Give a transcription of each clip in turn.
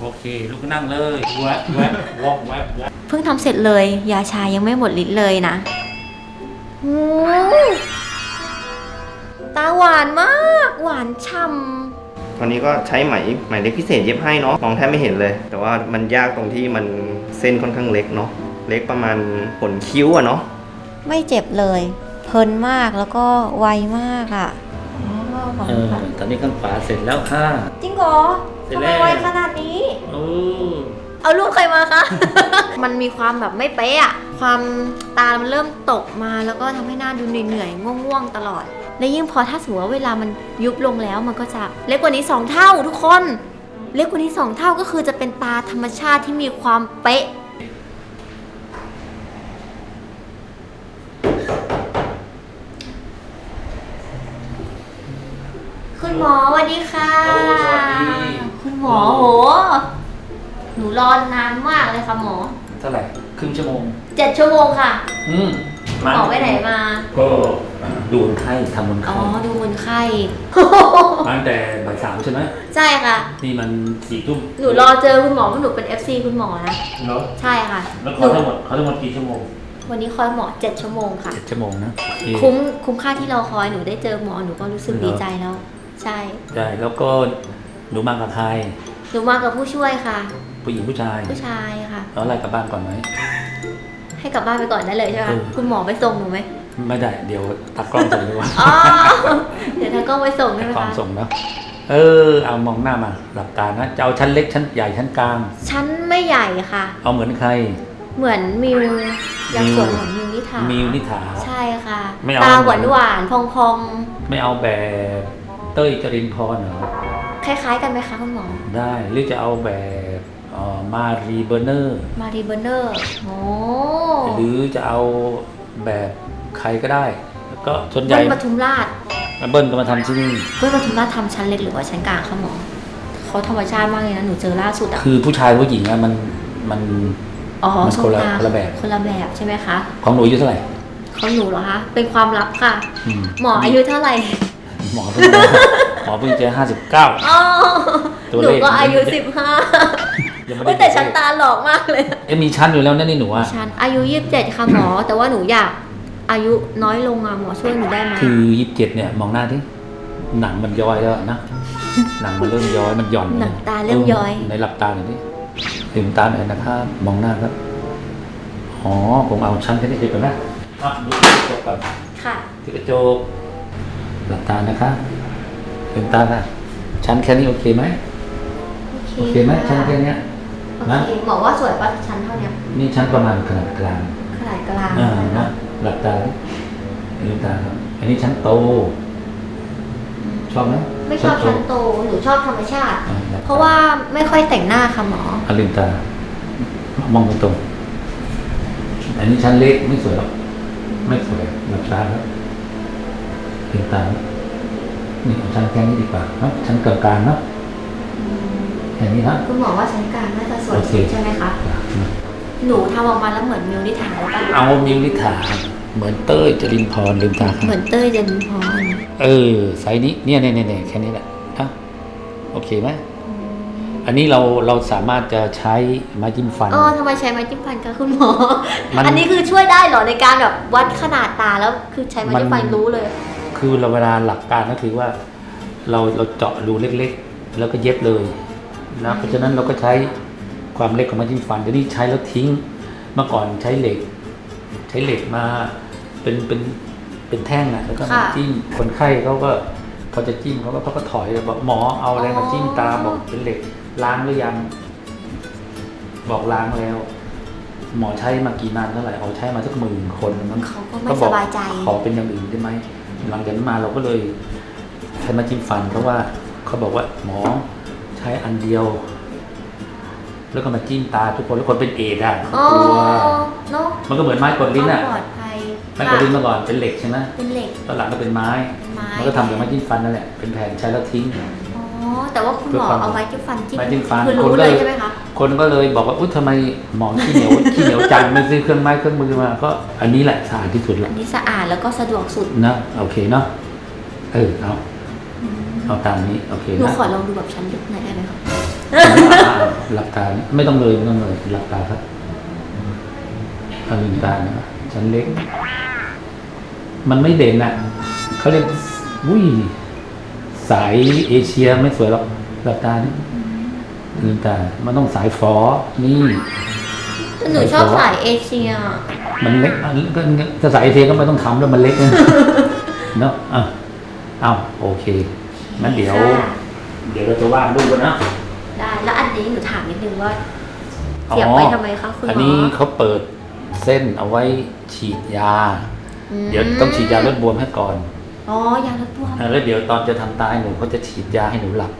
โอเค ลุกขึ้นนั่งเลยแวะแวะวอกแวะแวะเพิ่งทำเสร็จเลย ยาชายังไม่หมดฤทธิ์เลยนะโอ้ตาหวานมาก หวานฉ่ตอนนี้ก็ใช้ไหมไหมเล็กพิเศษเย็บให้เนาะมองแทบไม่เห็นเลย แต่ว่ามันยากตรงที่มันเส้นค่อนข้างเล็กเนาะเล็กประมาณขนคิ้วอะเนาะำไม่เจ็บเลย เพลินมากแล้วก็ไวมากอะอ๋อขอบเอคุณอค่ะตอนนี้ข้างขวาเสร็จแล้วค่ะ จริงเหรอเสร็จ ทำแล้ไมวไวขนาดนี้โอ้เอารูปใครมาคะ มันมีความแบบไม่เป๊ะอะความตามันเริ่มตกมาแล้วก็ทำให้หน้าดูเหนื่อยๆง่วงๆตลอด และยิ่งพอถ้าสมมติว่าเวลามันยุบลงแล้วมันก็จะเล็กกว่านี้ 2 เท่าทุกคน เล็กกว่านี้ 2 เท่าก็คือจะเป็นตาธรรมชาติที่มีความเป๊ะ คุณหมอสวัสดีค่ะโอ้สวัสดีคุณ หมอโห หนูรอนนานมากเลยค่ะหมอเท่าไหร่ครึ่งชั่วโมง เจ็ดชั่วโมงค่ะ อืมหมอไปไหนมา ก็ดูคนไข้ทำคนอ๋อไข้ดูคนไข้มาตั้งแต่บ่ายสามใช่ไหมใช่ค่ะ นี่มันสี่ทุ่มหนูรอเจอคุณหมอเพราะหนูเป็น FC คุณหมอนะ เนาะใช่ค่ะแล้วหเขานูทั้งหมดเขาทั้งหมดกี่ชั่วโมงวันนี้คอยหมอเจ็ดชั่วโมงค่ะ เจ็ดชั่วโมงนะโอเคคุ้มคุ้มค่าที่เราคอยหนูได้เจอหมอหนูก็รู้สึกเหรอดีใจแล้ว ใช่ ได้แล้วก็ หนูมากับใครหนูมากับผู้ช่วยค่ะ ผู้หญิงผู้ชายผู้ชายค่ะ แล้วอะไรกลับบ้านก่อนไหม ให้กลับบ้านไปก่อนได้เลยใช่ไหมเอคะอคุณหมอไปส่งหนูไหมไม่ได้ เดี๋ยวตัดกล้องส่งดีกว่าอ๋อเดี๋ยวทางกล้องไปส่งได้ไหมกล้องคะส่งนะเออ เอามองหน้ามาหลับตานะจะเอาชั้นเล็กชั้นใหญ่ชั้นกลาง ชั้นไม่ใหญ่ค่ะ เอาเหมือนใคร เหมือนมิวอยากมิวสวยเหมือนมิวนิถามิวนิถา ใช่ค่ะ ไม่เอา ตาหวานหวานๆพองพองไม่เอาแบบเต้ยจรินพรเหรอๆ คล้ายๆ กันไหมคะคุณหมอ ได้หรือจะเอาแบบเอ่อมารีเบอร์เนอร์มารีเบอร์เนอร์โอ้หรือจะเอาแบบใครก็ได้ แล้วก็ส่วนใหญ่เบิ้ลปทุมราชเบิ้ลก็มาทำที่นี่เบิ้ลปทุมราชทำชั้นเล็กหรือว่าชั้นกลางคะหมอเขาธรรมชาติมากเลยนะหนูเจอล่าสุดอะคือผู้ชายผู้หญิงอะมันมันอ๋อมันทรคงนละตาคนละแบบคนละแบบใช่ไหมคะของหนูอายุเท่าไหร่เขาหนูเหรอคะเป็นความลับค่ะอืมหมออายุเท่าไหร่ หมอเพิ่งหมอเพิ่งเจอห้าสิบเก้า อ๋อตัวหนูเลขก็อายุสิบห้ายังไม่ได้แต่ชั้นตาหลอกมากเลย เอ๊ะมีชั้นอยู่แล้วนั่นนี่หนูอะฉันอายุยี่สิบเจ็ดค่ะหมอ แต่ว่าหนูอยากอายุน้อยลงอะหมอช่วยหนูได้ไหมคือยี่สิบเจ็ดเนี่ยมองหน้าที่หนังมันย้อยแล้วนะหนังมันเริ่มย้อยมันหย่อนหนังตาเริ่มย้อย ในหลับตาหน่อยดิลืมตาหน่อยนะครับมองหน้าครับอ๋อผมเอาชั้นแค่นี้ดีกว่านะอะดูที่กระจกก่อนค่ะที่กระจก หลับตานะครับลืมตาค่ะชั้นแค่นี้โอเคไหมโอเคไหมชั้นแค่เนี้ยโอนะเคหมอว่าสวยปะชั้นเท่าเนี้ยนี่ชั้นประมาณขนาดกลางขนาดกลางอ่านะหลับตาดิลืมตาครับ อันนี้ชั้นโต ชอบไหมไม่ชอบชั้นโตหนูชอบธรรมชาติอ่หลับตเพราะว่าไม่ค่อยแต่งหน้าค่ะหมออะลืมตามองตรงๆอันนี้ชั้นเล็กไม่สวยหรอกไม่สวยหลับตาครับ ลืมตาครับนี่เอาชั้นแค่นี้ดีกว่าเนอะชั้นกลางๆเนาะแค่นี้นะคุณหมอว่าชั้นกลางน่าจะสวยโอเคสุดใช่ไหมคะหนูทำออกมาแล้วเหมือนมิวนิถาหรือเปล่าเอามิวนิถาเหมือนเต้ยจรินพรลืมตาครับเหมือนเต้ยเจนพรเออไซส์นี้เนี่ยเนี่ยเนี่ยแค่นี้แหละนะโอเคไหมอันนี้เราเราสามารถจะใช้ไม้จิ้มฟันเออทำไมใช้ไม้จิ้มฟันคะคุณหมอมันอันนี้คือช่วยได้เหรอในการแบบวัดขนาดตาแล้วคือใช้ไม้จิ้มฟันรู้เลย คือเราเวลาหลักการก็คือว่า เราเราเจาะรูเล็กๆ แล้วก็เย็บเลยนะเพราะฉะนั้นเราก็ใช้ความเล็กของไม้จิ้มฟันเดี๋ยวนี้ใช้แล้วทิ้งเมื่อก่อนใช้เหล็ก ใช้เหล็กมาเป็นเป็นเป็นแท่งอะแล้วก็มาค่ะ จิ้มคนไข้เขาก็เขาจะจิ้มเขาก็เขาก็ถอยบอกหมอเอาอะไรมาจิ้มตาบอกเป็นเหล็กล้างหรือยัง บอกล้างแล้ว หมอใช้มากี่นานเท่าไหร่เอาใช้มาสักหมื่นคนมั้ง เขาก็ไม่ก็บสอกบายใจ ขอเป็นอย่างอื่นได้ไหม หลังจากนั้นมาเราก็เลยใช้มาจิ้มฟัน เพราะว่าเขาบอกว่าหมอใช้อันเดียว แล้วก็มาจิ้มตาทุกคนแล้วคนเป็นเอดส์อะอ๋อเขากลัวเนาะมันก็เหมือนไม้กดลิ้นอะความปลอดภัยไม้กดลิ้นเมื่อก่อนเป็นเหล็กใช่ไหมเป็นเหล็กตอนหลังก็เป็นไม้เป็นไม้มันก็ทำจากไม้จิ้มฟันนั่นแหละเป็นแผ่นใช้แล้วทิ้งอ๋อ แต่ว่าคุณหมอเพื่อความเอาไม้จิ้มฟันจิ้มไม้จิ้มฟันคือคนรู้ก็เลเลยยใช่ไหมคะคนก็เลยบอกว่าอุ๊ยทำไมหมอขี้เหนียวขี้เหนียวจังไม่ซื้อเครื่องไม้เครื่องมือมาก็อันนี้แหละสะอาดที่สุดอัละนนี้สะอาดแล้วก็สะดวกสุดนะโอเคเนาะเออเอาเอาตามนี้โอเคหนูนะขอลองดูแบบชั้นลึกหน่อยได้ไหมคะหลับตาไม่ต้องเลยไม่ต้องเลยหลับตาครับเอาลืมตานะชั้นเล็ก มันไม่เด่นอะเขาเรียกวุ้ย สายเอเชียไม่สวยหรอกหลับตานี่ลืมตามันต้องสายฟอนี่หนูชอบสายเอเชีย มันเล็กอันก็ถ้าสายเอเชียก็ไม่ต้องทำแล้วมันเล็กนะ เนาะอะเอาโอเคงั้นเดี๋ยว ค่ะเดี๋ยวเราจะวาดรูปกันนะ ได้ แล้วอันนี้หนูถามนิดนึงว่าเสียบไว้ทำไมคะคุณหมออัอันนี้เขาเปิดเส้นเอาไว้ฉีดยา เดี๋ยวต้องฉีดยาลดบวมให้ก่อน อ๋อยาลดบวม อ่าแล้วเดี๋ยวตอนจะทำตาให้หนูเขาจะฉีดยาให้หนูหลับ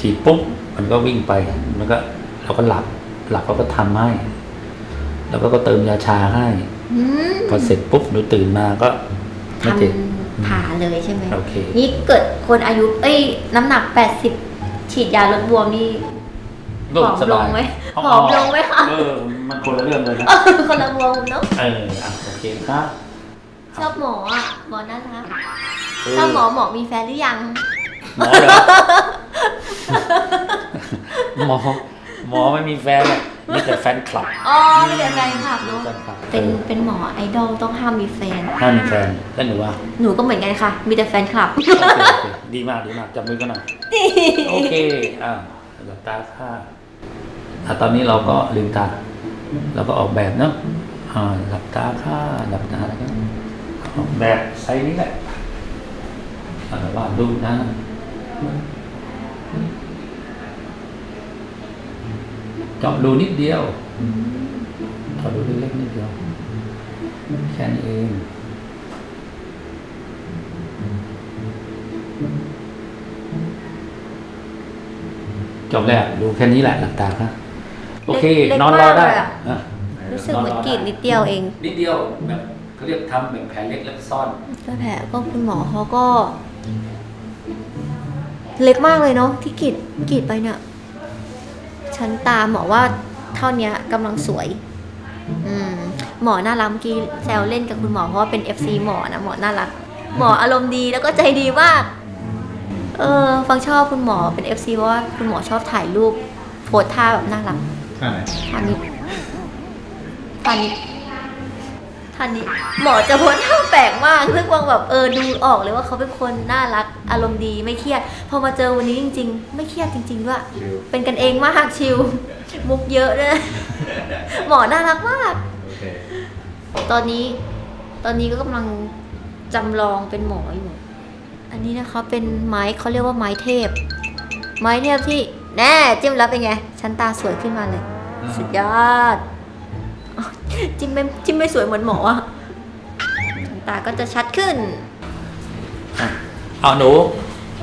ฉีดปุ๊บมันก็วิ่งไป มันก็เราก็หลับ หลับเขาก็ทำให้ แล้วก็ก็เติมยาชาให้ อืมพอเสร็จปุ๊บหนูตื่นมาก็ไม่เจ็บทำผ่าเลยใช่ไหม โอเค นี่เกิดคนอายุ เอ้ย น้ำหนัก 80 ฉีดยาลดบวมนี่ ผอมลงไหมผอมลงไหมคะ เออ มันคนละเรื่องเลยนะ คนละบวมเนาะ เอออะโอเคครับ ชอบหมออะหมอน่ารักเชอบหมอหมอมีแฟนหรือยัง หมอเหรอ หมอ หมอไม่มีแฟนหรอกมีแต่แฟนคลับอ๋อไม่แต่แฟนคลับเนาะแฟนคลับเป็นเป็นหมอไอดอลต้องห้ามมีแฟน ห้ามมีแฟนแล้วหนูว่าหนูก็เหมือนกันค่ะ มีแต่แฟนคลับ โอเคโอเคดีมากดีมากจับมือกันหน่อยโอเคอ่าหลับตาค่ะอะตอนนี้เราก็ลืมตาเราก็ออกแบบเนาะอ่าหลับตาค่ะหลับตาแล้วก็ออก แบบไซส์นี้แหละอ่าวาดรูปนะเจาะรูนิดเดียวเจาะรูเล็กๆนิดเดียว แค่นี้เองจบแล้วดูแค่นี้แหละหลับตาครับโอเคเล็กนอนรอได้มากเลยอะอะรู้สึกเหมือนกรีดนิดเดียวเอง นิดเดียวแบบ เขาเรียกทำแบบแผลเล็กแล้วก็ซ่อนก็แผลก็คุณหมอเขาก็ เล็กมากเลยเนาะที่กรีดกรีดไปเนี่ยชั้นตาหมอว่าเท่าเนี้ยกำลังสวย อืม หมอน่ารักเมื่อกี้แซวเล่นกับคุณหมอเพราะว่าเป็น FC หมอนะหมอน่ารัก หมออารมณ์ดีแล้วก็ใจดีมาก เออ ฟังชอบคุณหมอเป็น FC เพราะว่าคุณหมอชอบถ่ายรูปโพสท่าแบบน่ารักท่าไหนท่านี้ท่านี้ ท่านี้ หมอจะโพสท่าแปลกมากซึ่งวังแบบเออดูออกเลยว่าเขาเป็นคนน่ารักอารมณ์ดีไม่เครียด พอมาเจอวันนี้จริง ๆ ไม่เครียดจริงๆด้วยชิวเป็นกันเองมากชิลมุกเยอะด้วยหมอน่ารักมาก โอเคตอนนี้ตอนนี้ก็กำลังจำลองเป็นหมออยู่ อันนี้นะคะเป็นไม้เขาเรียกว่าไม้เทพ ไม้เทพที่แน่จิ้มแล้วเป็นไง ชั้นตาสวยขึ้นมาเลย สุดยอดอ้าว จิ้มไม่จิ้มไม่สวยเหมือนหมออะชั้นตาก็จะชัดขึ้นอะเอาหนู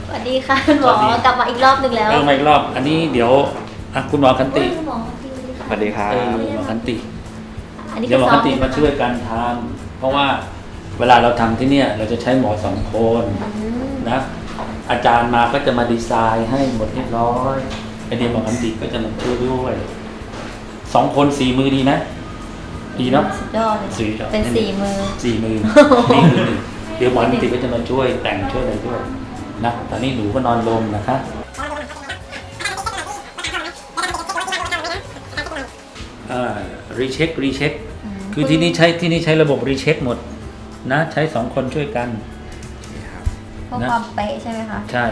สวัสดีค่ะคุณหมอ สวัสดี กลับมาอีกรอบหนึ่งแล้วเออมาอีกรอบ อันนี้เดี๋ยวอะคุณหมอคันติโอ้ยคุณหมอสวัสดีค่ะสวัสดีครับเออคุณหมอคันติ อันนี้เดี๋ยวหมอซ้คันติมาช่วยกันทำเพราะว่าเวลาเราทำที่เนี่ย เราจะใช้หมอสองคนอืมนะ อาจารย์มาก็จะมาดีไซน์ให้หมดเรียบร้อยไอเดียหมอคันติก็จะมาช่วยด้วยสองคนสี่มือดีไหม ดีเนาะสุดยอดเลยสี่ครับเป็นสี่มือสี่มือนี่มือหนึ่งเดี๋ยวหมอคันติก็จะมาช่วยแต่งช่วยอะไรด้วยนะตอนนี้หนูก็นอนลงนะคะอ่ารีเช็ครีเช็คอืมคือที่นี่ใช้ที่นี่ใช้ระบบรีเช็คหมด นะใช้สองคนช่วยกันเพื่อนะความเป๊ะใช่ไหมคะใช่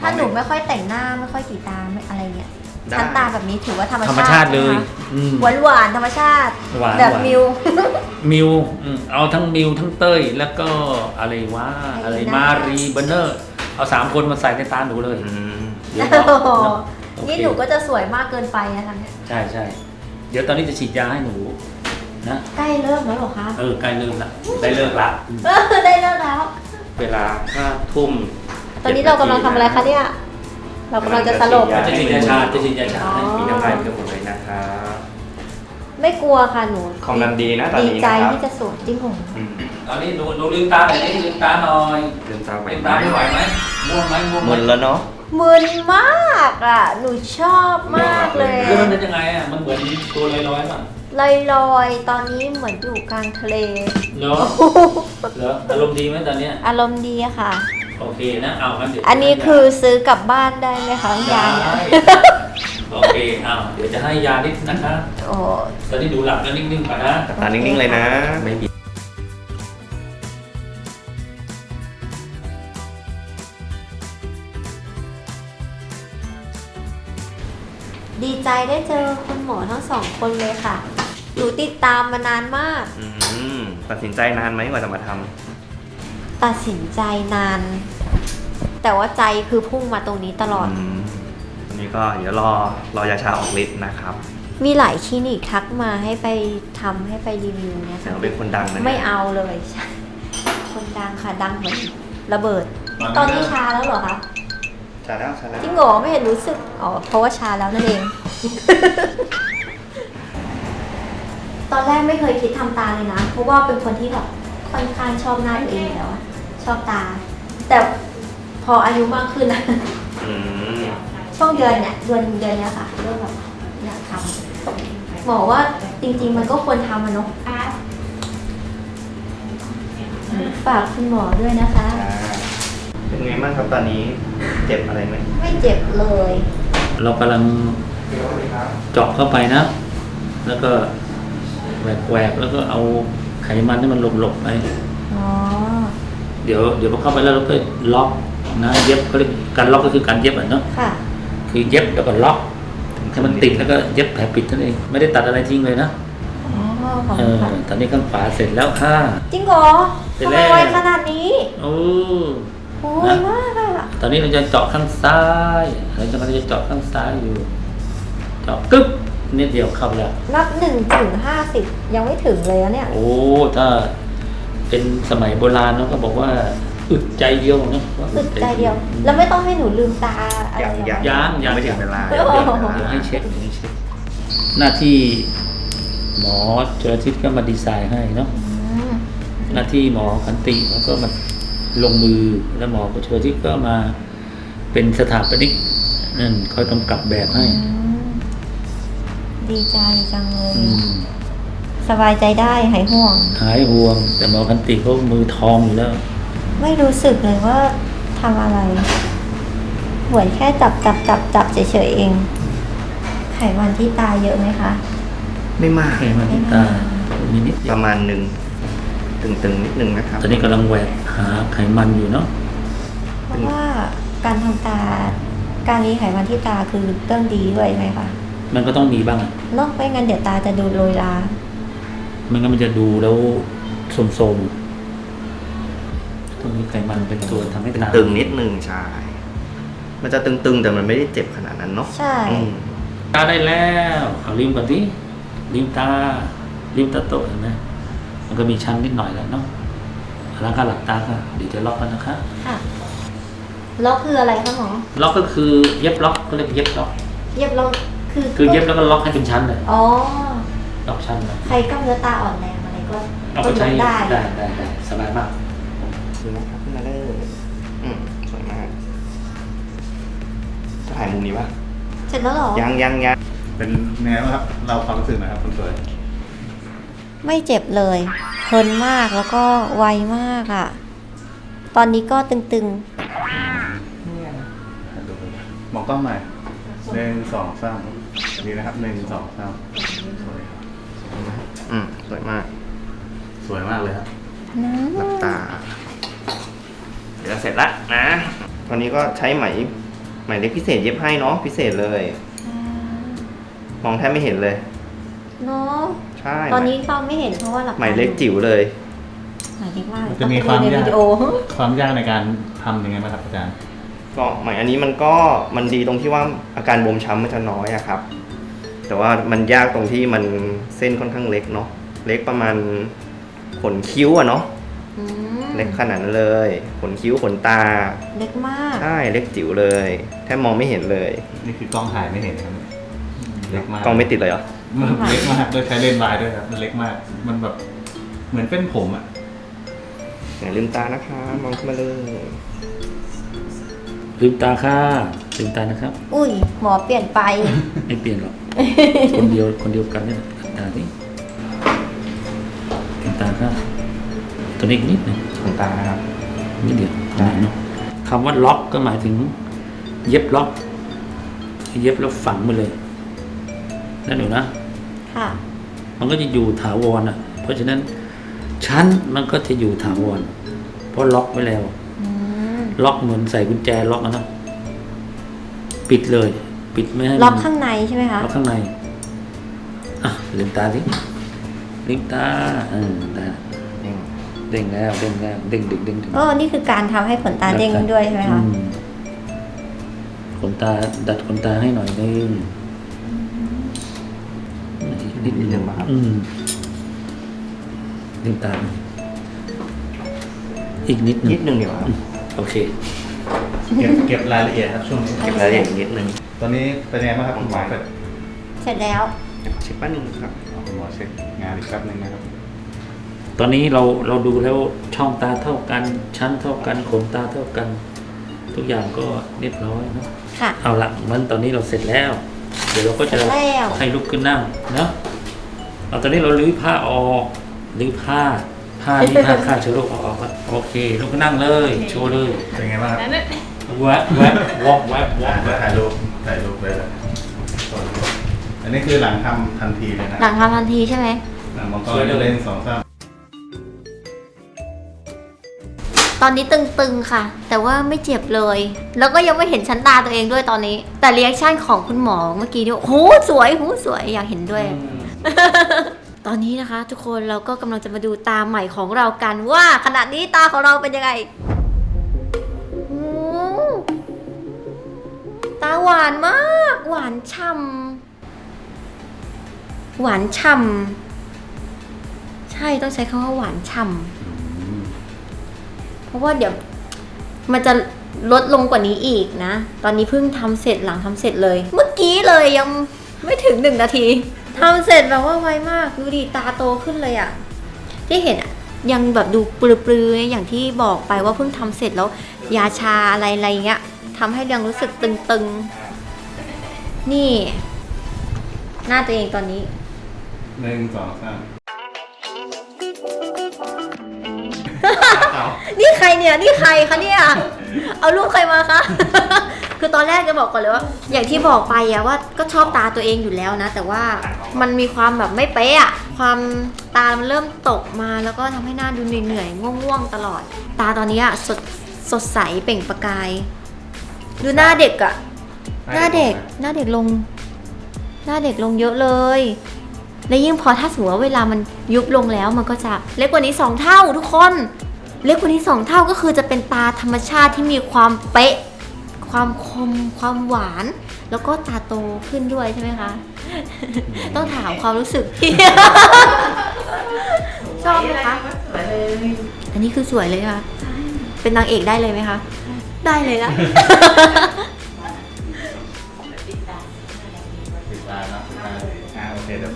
ถ้าหนูไม่ค่อยแต่งหน้าไม่ค่อยกรีดตาไม่อะไรเงี้ยได้ ชั้นตาแบบนี้ถือว่าธรรมธรชาติรมชาติเลยไหมคะอืมหวานหวานๆธรรมชาติหวานแบบหวานมิวมิวอืมเอาทั้งมิวทั้งเต้ยแล้วก็อะไรวะอะไรอะไรนะมารีเบอร์เนอร์ เอาสามคนมาใส่ในตาหนูเลยอืมเดี๋ยวโอ้โหเนาะโอเคนี่หนูก็จะสวยมากเกินไปนะคะเนี่ยใช่ใช่เดี๋ยวตอนนี้จะฉีดยาให้หนูนะใกล้เริ่มแล้วเหรอคะเออใกล้เริ่มละได้เลิกละเออได้เริ่มแล้ว เวลาห้าทุ่มตอนนี้เรากำลังทำอะไรคะเนี่ย เรากำลังจะสลบกำลังจะฉีดยาชาจะฉีดยาชาให้อ๋อมีน้ำลายเกือบหมดเลยนะครับไม่กลัวค่ะหนูความดันดีนะตอนดีนี้ใจนะครับที่จะสวยจริงผมอืมตอนนี้หนูหนูลืมตาหน่อยนี่ลืมตาหน่อยลืมตาไหวลืมไหมตาไม่ไหวไหมง่วงไหมง่วงไหมมึนแล้วเนาะมึนมากอะ หนูชอบมากเลย คือมันเป็นยังไงอะมันเหมือนตัวลอยๆป่ะลอยลอยๆตอนนี้เหมือนอยู่กลางทะเล เหรอเหรออารมณ์ดีไหมตอนเนี้ยอารมณ์ดีอะค่ะ โอเคนะเอางั้นเดี๋ยวอันนี้คือซื้อกลับบ้านได้ไหมคะยาเนี่ยได้โอเคเอาเดี๋ยวจะให้ยานิดนะคะโอ้ตอนนี้ดูหลับแล้วนิ่งๆก่อนนะตานิ่งๆเลยนะ ไม่มีดีใจได้เจอคุณหมอทั้งสองคนเลยค่ะ หนูติดตามมานานมาก อืมตัดสินใจนานไหมกว่าจะมาท ตัดสินใจนาน แต่ว่าใจคือพุ่งมาตรงนี้ตลำอด อืมอันนี้ก็เดี๋ยวรอรอยาชาออกฤทธิ์นะครับมีหลายคลินิกทักมาให้ไปทำให้ไปรีวิวเนี่ยเสียงเป็นคนดังนะไม่เนี่ยเอาเลยใช่คนดังค่ะดังเหมือนระเบิด ตอนนี้ชาแล้วเหรอคะชาแล้วชาแล้วจริงเหรอไม่เห็นรู้สึกอ๋อเพราะว่าชาแล้วนั่นเอง ตอนแรกไม่เคยคิดทำตาเลยนะ เพราะว่าเป็นคนที่แบบค่อนข้างชอบหน้าตัวเองอยู่แล้วอะ ชอบตา แต่พออายุมากขึ้นนะอืมช่วงเดือนเนี่ยเดือนเดือนเนี้ยค่ะเริ่มแบบอยากทำหมอว่าจริง ๆ มันก็ควรทำอะเนาะฝากคุณหมอด้วยนะคะ อ่าเป็นไงบ้างครับตอนนี้เจ็บอะไรไหมไม่เจ็บเลย เรากำลังเจาะเข้าไปนะ แล้วก็แหวกๆแล้วก็เอาไขมันให้มันหลบๆไปอ๋อ เดี๋ยวเดี๋ยวพอเข้าไปแล้วเราก็ล็อกนะเย็บเขาเรียกการล็อกก็คือการเย็บอะเนาะค่ะคือเย็บแล้วก็ล็อกให้มันติดแล้วก็เย็บแผลปิดนั่นเองไม่ได้ตัดอะไรทิ้งเลยนะอ๋อขอบเอคุณอค่ะตอนนี้ข้างขวาเสร็จแล้วค่ะ จริงเหรอเสร็จทำแล้ไมวไวขนาดนี้โอ้ โอ้นะยมากอะตอนนี้เราจะเจาะข้างซ้ายเราจะกำลังจะเจาะข้างซ้ายอยู่ เจาะกึ๊บนิดเดียวเข้าไปแล้ว นับหนึ่งถึงห้าสิบยังไม่ถึงเลยอะเนี่ย โอ้ ถ้า เป็นสมัยโบราณเนาะก็บอกว่าอึดใจเดียวเนาะว่าอึดใจเดียว แล้วไม่ต้องให้หนูลืมตาอะไรยังหรอยังยังยังไม่ถึงเวลาเดี๋ยวเดี๋ยวเดี๋ยวให้เช็คเดี๋ยวให้เช็คหน้าที่หมอจรทิศก็มาดีไซน์ให้เนาะอืมหน้าที่หมอขันติแล้วก็มาลงมือแล้วหมอจรทิศก็มาเป็นสถาปนิกนั่นคอยกำกับแบบให้อืมดีใจจังเลยอืม สบายใจได้หายห่วง หายห่วง แต่หมอขันติเขามือทองอยู่แล้ว ไม่รู้สึกเลยว่าทำอะไรเหมือนแค่จับจับจับจับเฉยๆเอง ไขมันที่ตาเยอะไหมคะ ไม่มาก ไขมันที่ตามีนิดเดีปยวระมาณหนึ่งตึงๆนิดนึงนะครับตอนนี้กำลังแหวกหาไขมันอยู่เนาะเพราะว่าการทำตา การมีไขมันที่ตาคือเรื่องดีด้วยไหมคะมันก็ต้องมีบ้างอะเนอกไม่งั้นเดี๋ยวตาจะดูโรยลาไมันก็มันจะดูแล้วโสมๆตรงนี้ไขมันเป็นตัวทำให้ตาตึงนิดนึงใช่ มันจะตึงๆ แต่มันไม่ได้เจ็บขนาดนั้นเนาะใช่ อืมตาได้แล้วเอาลืมก่อนดิลืมตาลืมตาโตเห็นไหมมันก็มีชั้นนิดหน่อยแล้วเนาะแล้วก็หลับตาค่ะเดี๋ยวจะล็อกแล้วนะคะ ค่ะ ล็อกคืออะไรคะหมอ ล็อกก็คือเย็บล็อกก็เรียกเย็บล็อก เย็บล็อกคือคือเย็บแล้วก็ล็อกให้เป็นชั้นเลย อ๋อ ล็อกชั้นเลยใครกล้ามเนื้อตาอ่อนแรงอะไรก็เราก็ก็ยใช้กได้ได้ได้ได้สบายมาก ดูนะครับขึ้นมาเลยอืมสวยมากจะถ่ายมุมนี้ปะเสร็จแล้วเหรอ ยังยังยังเป็นไงบ้างครับ เราความรู้สึกหนะครับคุณสวย ไม่เจ็บเลย เพลินมากแล้วก็ไวมากอะ่ะ ตอนนี้ก็ตึงมองกล้องหน่อยหนึ่งสองสามดีนะครับหนึ่งสองสามสวยครับ อืมสวยมาก สวยมากเลยครับๆนะหลับตา เดี๋ยวเสร็จละนะตอนนี้ก็ใช้ไหมไหมเล็กพิเศษเย็บให้เนาะพิเศษเลยมองแทบไม่เห็นเลย เนาะใช่ตอนนี้เราไม่เห็นเพราะว่าหลับไหมเล็กจิ๋วเลย หมายเล็กมากมันจะมีความต้องไปดูในยากวิดีโอ ความยากในการทำยังไงบ้างครับอาจารย์ ก็ไหมอันนี้มันก็มันดีตรงที่ว่าอาการบวมช้ำมันจะน้อยอะครับ แต่ว่ามันยากตรงที่มันเส้นค่อนข้างเล็กเนาะเล็กประมาณขนคิ้วอะเนาะอืมเล็กขนาดนั้นเลยขนคิ้วขนตาเล็กมาก ใช่เล็กจิ๋วเลยแทบมองไม่เห็นเลยนี่คือกล้องถ่ายไม่เห็นนะครับเล็กมากกล้องไม่ติดเลยเหรอมันเล็กมากโดยใช้เลนส์วายด้วยครับมันเล็กมาก มันแบบเหมือนเป็นผมอะไหนลืมตานะคะ มองขึ้นมาเลย ลืมตาค่ะ ลืมตานะครับ อุ้ย หมอเปลี่ยนไป ไม่เปลี่ยนหรอก คนเดียวคนเดียวกันนี่แหละลืมตาดิลืมตาค่ะตัวนี้อีกนิดหนึงขนตานะครับ นิดเดียวตรงนี้เนาะคำว่าล็อกก็หมายถึง เย็บล็อก เย็บแล้วฝังไปเลยนั่นหนูนะ ค่ะ มันก็จะอยู่ถาวรอะ เพราะฉะนั้นชั้นมันก็จะอยู่ถาวร เพราะล็อกไว้แล้ว อืม ล็อกเหมือนใส่กุญแจล็อกอะนะ ปิดเลย ปิดไม่ให้มันล็อกข้างในใช่ไหมคะ ล็อกข้างในอะลืมตาสิลืมตาเออได้เด้งแล้วเด้งแล้วเด้งดึงเด้งดึง เออ นี่คือการทำให้ขนตาเด้งด้วยใช่ไหมคะ อืมขนตาดัดขนตาให้หน่อยนึงนิดนิดนึนึงงป่ะครับ อืมลืมตา อีกนิดนึงนิดนึงดีกว่าครับ โอเค เก็บเก็บรายละเอียดครับช่วงนี้ เก็บรายละเอียดอีกนิดนึงตอนนี้เป็นยังไงบ้างครับคุณหมอเสร็จเสร็จแล้ว เช็คแป๊บนึงครับเอาคุณหมอเช็คงานอีกแป๊บนึงนะครับ ตอนนี้เราเราดูแล้วช่องตาเท่ากัน ชั้นเท่ากันขนตาเท่ากัน ทุกอย่างก็เรียบร้อยเนอะค่ะ เอาละมันตอนนี้เราเสร็จแล้ว เดี๋ยวเราก็จะเสร็จแล้ว ให้ลุกขึ้นนั่งเนาะเอาตอนนี้เราลื้อผ้าออกลื้อผ้าผ้านี่ผ้าฆ่าเชื้อโรคเอาออกครับโอเคลุกขึ้นนั่งเลยโชว์เลย เป็นไงบ้างครับแวบแวบวอกแวบวออะกแวแล้วบถ่ายรูปถ่ายรูปไว้เลยอันนี้คือหลังทำทันทีเลยนะหลังทำทันทีใช่ไหมหลังมังกรเล่นสองสามตอนนี้ตึงๆค่ะ แต่ว่าไม่เจ็บเลย แล้วก็ยังไม่เห็นชั้นตาตัวเองด้วยตอนนี้ แต่รีแอคชั่นของคุณหมอเมื่อกี้นี่โอ้โหสวยโหสวยอยากเห็นด้วย ตอนนี้นะคะ ทุกคนเราก็กำลังจะมาดูตาใหม่ของเรากันว่าขณะนี้ตาของเราเป็นยังไง หวานมาก หวานช่ำหวานช่ำใช่ต้องใช้คำว่าหวานช่ำเพราะว่าเดี๋ยวมันจะลดลงกว่านี้อีกนะ ตอนนี้เพิ่งทำเสร็จหลังทำเสร็จเลย เมื่อกี้เลยยังไม่ถึงหนึ่งนาทีทำเสร็จแบบว่าไวมากดูดิตาโตขึ้นเลยอะที่เห็นอะยังแบบดูปลือๆอย่างที่บอกไปว่าเพิ่งทำเสร็จแล้ว ยาชาอะไรอะไรเงี้ยทำให้ยังรู้สึกตึงๆ นี่ หน้าตัวเองตอนนี้ หนึ่งสองสามนี่ใครเนี่ย นี่ใครคะเนี่ย เอารูปใครมาคะ คือตอนแรกจะบอกก่อนเลยว่า อย่างที่บอกไปอะว่าก็ชอบตาตัวเองอยู่แล้วนะ แต่ว่ามันมีความแบบไม่เป๊ะอะความตามันเริ่มตกมาแล้วก็ทำให้หน้าดูเหนื่อยๆง่วงๆตลอด ตาตอนนี้อะสดสดใสเปล่งประกาย ดูหน้าเด็กอะ หน้าเด็กหน้าเด็กลง หน้าเด็กลงเยอะเลย และยิ่งพอถ้าสมมติว่าเวลามันยุบลงแล้วมันก็จะเล็กกว่านี้สองเท่าทุกคน เล็กกว่านี้สองเท่าก็คือจะเป็นตาธรรมชาติที่มีความเป๊ะ ความคม ความหวาน แล้วก็ตาโตขึ้นด้วยใช่ไหมคะ ต้องถามความรู้สึกพี่ ชอบไหมคะ อันนี้คือสวยเลยค่ะ เป็นนางเอกได้เลยไหมคะ ได้เลยนะ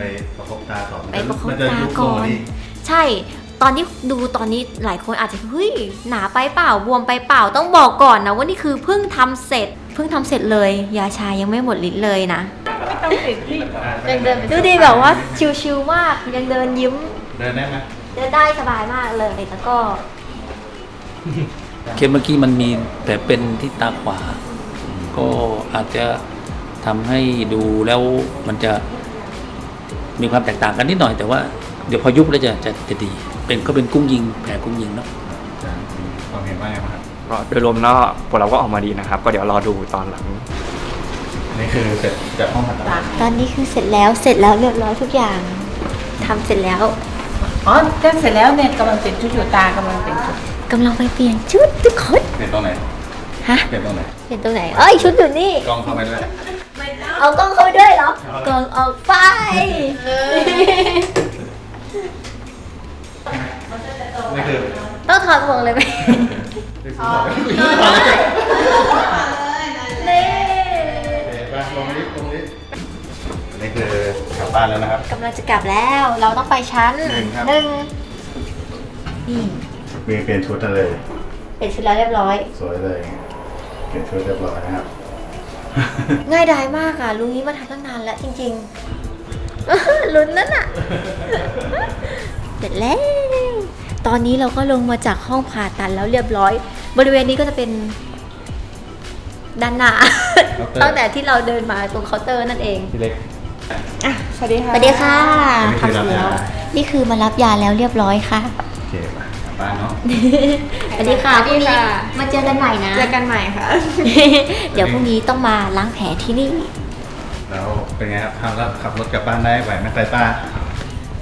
ไปประคบตาต่อไปประคบมันจะตายุบลก่งอน นี้ใช่ ตอนที่ดูตอนนี้หลายคนอาจจะเฮ้ยหนาไปเปล่าบวมไปเปล่าต้องบอกก่อนนะว่านี่คือเพิ่งทำเสร็จ เพิ่งทำเสร็จเลย ยาชายังไม่หมดฤทธิ์เลยนะยังเดินไปดูดีแบบว่าชิวๆมากยังเดินยิ้มเดินได้ไหมเดินได้สบายมากเลยแล้วก็ เคสเมื่อกี้มันมีแต่เป็นที่ตาขวา ก็อาจจะทำให้ดูแล้วมันจะ มีความแตกต่างกันนิดหน่อยแต่ว่าเดี๋ยวพอยุบแล้วจะจะจะดี เป็นก็เป็นกุ้งยิงแผลกุ้งยิงเนาะจะความเห็นว่าไงบ้างครับก็โดยรวมแล้วพวกเราก็ออกมาดีนะครับ ก็เดี๋ยวรอดูตอนหลังอันนี้คือเสร็จจากห้องผ่าตัดตอนนี้คือเสร็จแล้วเสร็จแล้วเรียบร้อยทุกอย่างทำเสร็จแล้วอ๋อแจ้งเสร็จแล้วเนี่ยกำลังเปลี่ยนชุดอยู่ตากำลังเปลี่ยนชุดกำลังไปเปลี่ยนชุดทุกคนเปลี่ยนตรงไหนฮะเปลี่ยนตรงไหนเปลี่ยนตรงไหนเอ้ยชุดอยู่นี่กล้องเข้าไปด้วย เอากล้องเข้าไปด้วยเหรอกล้องออกไปนี่คือต้องถอดหมวกเลยไหมนี่คือบอกนี่ไปลงลิฟต์ลงลิฟต์นี่คือกลับบ้านแล้วนะครับกำลังจะกลับแล้วเราต้องไปชั้นหนึ่งครับหนึ่งนี่มีเปลี่ยนชุดกันเลย เปลี่ยนชุดแล้วเรียบร้อย สวยเลย เปลี่ยนชุดเรียบร้อยนะครับ ง่ายดายมากอะลุงนี้มาทำตั้งนานแล้วจริงๆ ลุ้นนั่นอะ เสร็จแล้ว ตอนนี้เราก็ลงมาจากห้องผ่าตัดแล้วเรียบร้อย บริเวณนี้ก็จะเป็นด้านหน้าเคาน์เตอร์ ตั้งแต่ที่เราเดินมาตรงเคาน์เตอร์นั่นเอง พี่เล็ก สวัสดีค่ะสวัสดีค่ะอันนี้คือรับยานี่คือมารับยาแล้วเรียบร้อยค่ะ โอเคไปกลับบ้านเนาะสวัสดีค่ะสวัสดีค่ะพรุ่งนี้มาเจอกันใหม่นะ เจอกันใหม่ค่ะ เดี๋ยวพรุ่งนี้ต้องมาล้างแผลที่นี่ แล้วเป็นไงครับขับรถขับรถกลับบ้านได้ไหวไหมสายตา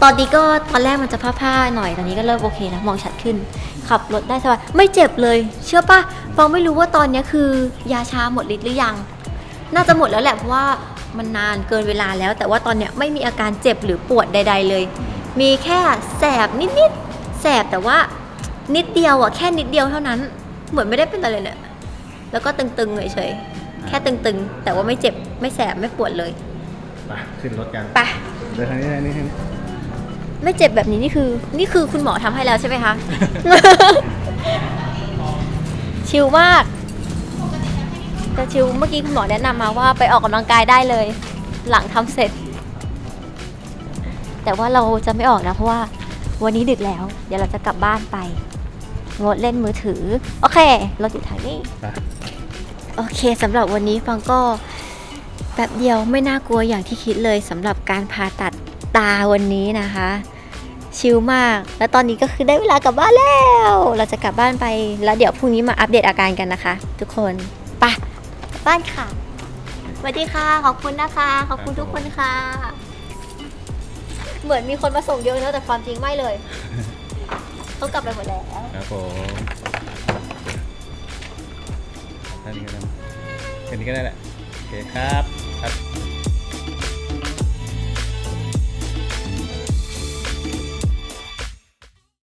ตอนนี้ก็ตอนแรกมันจะผ้าๆหน่อย ตอนนี้ก็เริ่มโอเคนะมองชัดขึ้น ขับรถได้สบายไม่เจ็บเลย เชื่อปะฟังไม่รู้ว่าตอนนี้คือยาชาหมดฤทธิ์หรือยัง น่าจะหมดแล้วแหละเพราะว่ามันนานเกินเวลาแล้ว แต่ว่าตอนเนี้ยไม่มีอาการเจ็บหรือปวดใด ๆ เลย มีแค่แสบนิดๆแสบแต่ว่า นิดเดียวอะแค่นิดเดียวเท่านั้น เหมือนไม่ได้เป็นอะไรเลยเนี่ยแล้วก็ตึงๆเฉยๆแค่ตึงๆ แต่ว่าไม่เจ็บไม่แสบไม่ปวดเลยไปขึ้นรถกันไปเดินทางนี้ทางนี้ทางนี้ไม่เจ็บแบบนี้นี่คือ นี่คือคุณหมอทำให้แล้วใช่ไหมคะ ชิลมากแต่ชิลเมื่อกี้คุณหมอแนะนำมาว่าไปออกกำลังกายได้เลย หลังทำเสร็จ แต่ว่าเราจะไม่ออกนะเพราะว่าวันนี้ดึกแล้ว เดี๋ยวเราจะกลับบ้านไป งดเล่นมือถือ โอเคเราอยู่ทางนี้ไปโอเคสำหรับวันนี้ฟังก็แป๊บเดียวไม่น่ากลัวอย่างที่คิดเลยสำหรับการผ่าตัดตาวันนี้นะคะ ชิลมาก แล้วตอนนี้ก็คือได้เวลากลับบ้านแล้ว เราจะกลับบ้านไปแล้วเดี๋ยวพรุ่งนี้มาอัปเดตอาการกันนะคะ ทุกคนไปกลับบ้านค่ะสวัสดีค่ะ ขอบคุณนะคะ ขอบคุณทุกคนค่ะ เหมือนมีคนมาส่งเยอะนะแต่ความจริงไม่เลย เขากลับไปหมดแล้วครับผมแค่นี้ก็ได้แค่นี้ก็ได้แหละโอเคครับครับ